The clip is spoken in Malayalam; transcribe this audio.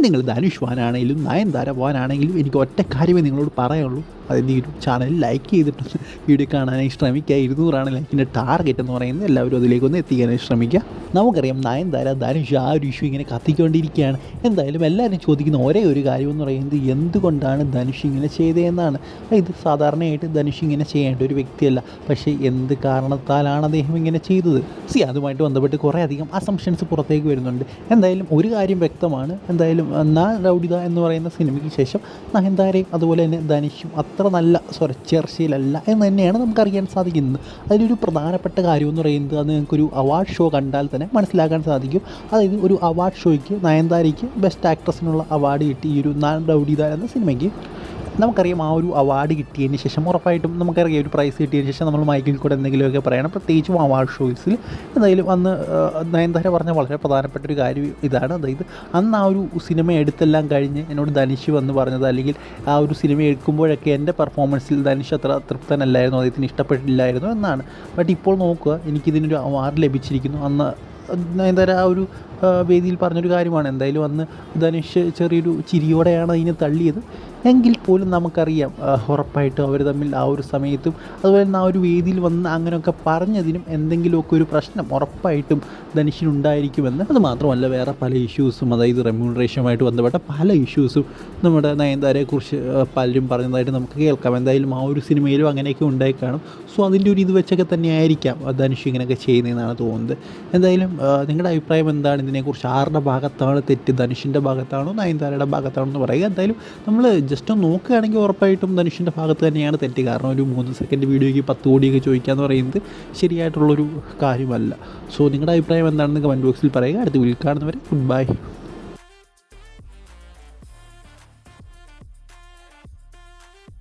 നിങ്ങൾ ധനുഷ് വാനാണെങ്കിലും നയൻതാര വാനാണെങ്കിലും എനിക്ക് ഒറ്റ കാര്യമേ നിങ്ങളോട് പറയുള്ളൂ അതിന്റെ യൂട്യൂബ് ചാനൽ ലൈക്ക് ചെയ്തിട്ട് വീഡിയോ കാണാനായി ശ്രമിക്കുക. ഇരുന്നൂറാണ് ലൈക്കിന്റെ ടാർഗറ്റ് എന്ന് പറയുന്നത്. എല്ലാവരും അതിലേക്കൊന്ന് എത്തിക്കാനായി ശ്രമിക്കുക. നമുക്കറിയാം നയൻതാര ധനുഷ് ആ ഒരു ഇഷ്യൂ ഇങ്ങനെ കത്തിക്കൊണ്ടിരിക്കുകയാണ്. എന്തായാലും എല്ലാവരും ചോദിക്കുന്ന ഒരേ ഒരു കാര്യം എന്ന് പറയുന്നത് എന്തുകൊണ്ടാണ് ധനുഷ് ഇങ്ങനെ ചെയ്തതെന്നാണ്. ഇത് സാധാരണയായിട്ട് ധനുഷ് ഇങ്ങനെ ചെയ്യേണ്ട ഒരു വ്യക്തിയല്ല. പക്ഷേ എന്ത് കാരണത്താലാണ് അദ്ദേഹം ഇങ്ങനെ ചെയ്തത്? സി അതുമായിട്ട് ബന്ധപ്പെട്ട് കുറേ അധികം അസംഷൻസ് പുറത്തേക്ക് വരുന്നുണ്ട്. എന്തായാലും ഒരു കാര്യം വ്യക്തമാണ്. എന്തായാലും നാ റൗഡിത എന്ന് പറയുന്ന സിനിമയ്ക്ക് ശേഷം നയൻതാരയും അതുപോലെ തന്നെ ധനുഷും അത്ര നല്ല സോറി സ്വരച്ചേർച്ചയിലല്ല എന്ന് തന്നെയാണ് നമുക്കറിയാൻ സാധിക്കുന്നത്. അതിലൊരു പ്രധാനപ്പെട്ട കാര്യം എന്ന് പറയുന്നത് അത് നിങ്ങൾക്കൊരു അവാർഡ് ഷോ കണ്ടാൽ തന്നെ മനസ്സിലാക്കാൻ സാധിക്കും. അതായത് ഒരു അവാർഡ് ഷോയ്ക്ക് നയൻതാരയ്ക്ക് ബെസ്റ്റ് ആക്ട്രസിനുള്ള അവാർഡ് കിട്ടി ഈ ഒരു നാൻ ഡൗഡിദാർ എന്ന സിനിമയ്ക്ക് നമുക്കറിയാം ആ ഒരു അവാർഡ് കിട്ടിയതിന് ശേഷം ഉറപ്പായിട്ടും നമുക്കറിയാം ഒരു പ്രൈസ് കിട്ടിയതിന് ശേഷം നമ്മൾ മൈക്കിൽ കൂടെ എന്തെങ്കിലുമൊക്കെ പറയണം. പ്രത്യേകിച്ചും അവാർഡ് ഷോയ്സിൽ എന്തായാലും അന്ന് നയൻതാര പറഞ്ഞ വളരെ പ്രധാനപ്പെട്ട ഒരു കാര്യം ഇതാണ്. അതായത് അന്ന് ആ ഒരു സിനിമ എടുത്തെല്ലാം കഴിഞ്ഞ് എന്നോട് ധനുഷ് വന്ന് പറഞ്ഞത് അല്ലെങ്കിൽ ആ ഒരു സിനിമ എടുക്കുമ്പോഴൊക്കെ എന്റെ പെർഫോമൻസിൽ ധനുഷ് അത്ര തൃപ്തനല്ലായിരുന്നു അദ്ദേഹത്തിന് ഇഷ്ടപ്പെട്ടില്ലായിരുന്നു എന്നാണ്. ബട്ട് ഇപ്പോൾ നോക്കുക എനിക്കിതിനൊരു അവാർഡ് ലഭിച്ചിരിക്കുന്നു. അന്ന് നയൻതാര ആ ഒരു വേദിയിൽ പറഞ്ഞൊരു കാര്യമാണ്. എന്തായാലും അന്ന് ധനുഷ് ചെറിയൊരു ചിരിയോടെയാണ് അതിനെ തള്ളിയത്. എങ്കിൽ പോലും നമുക്കറിയാം ഉറപ്പായിട്ടും അവർ തമ്മിൽ ആ ഒരു സമയത്തും അതുപോലെ തന്നെ ആ ഒരു വേദിയിൽ വന്ന് അങ്ങനെയൊക്കെ പറഞ്ഞതിനും എന്തെങ്കിലുമൊക്കെ ഒരു പ്രശ്നം ഉറപ്പായിട്ടും ധനുഷിനുണ്ടായിരിക്കുമെന്ന്. അത് മാത്രമല്ല വേറെ പല ഇഷ്യൂസും അതായത് റെമ്യൂണറേഷനുമായിട്ട് ബന്ധപ്പെട്ട പല ഇഷ്യൂസും നമ്മുടെ നയൻതാരയെക്കുറിച്ച് പലരും പറഞ്ഞതായിട്ട് നമുക്ക് കേൾക്കാം. എന്തായാലും ആ ഒരു സിനിമയിലും അങ്ങനെയൊക്കെ ഉണ്ടായി കാണും. സോ അതിന്റെ ഒരു ഇത് വെച്ചൊക്കെ തന്നെയായിരിക്കാം ധനുഷ് ഇങ്ങനെയൊക്കെ ചെയ്യുന്നതെന്നാണ് തോന്നുന്നത്. എന്തായാലും നിങ്ങളുടെ അഭിപ്രായം എന്താണ്? ഇതിനെക്കുറിച്ച് ആരുടെ ഭാഗത്താണ് തെറ്റ് ധനുഷിന്റെ ഭാഗത്താണോ നയൻതാരയുടെ ഭാഗത്താണോ എന്ന് പറയുക. എന്തായാലും നമ്മൾ ജസ്റ്റ് നോക്കുകയാണെങ്കിൽ ഉറപ്പായിട്ടും ധനുഷിന്റെ ഭാഗത്ത് തന്നെയാണ് തെറ്റ്. കാരണം ഒരു മൂന്ന് സെക്കൻഡ് വീഡിയോയ്ക്ക് പത്ത് കോടിയൊക്കെ ചോദിക്കുക എന്ന് പറയുന്നത് ശരിയായിട്ടുള്ളൊരു കാര്യമല്ല. സോ നിങ്ങളുടെ അഭിപ്രായം എന്താണെന്ന് കമന്റ് ബോക്സിൽ പറയുക. അടുത്ത വീട്ടിൽ കാണുന്നവരെ ഗുഡ് ബൈ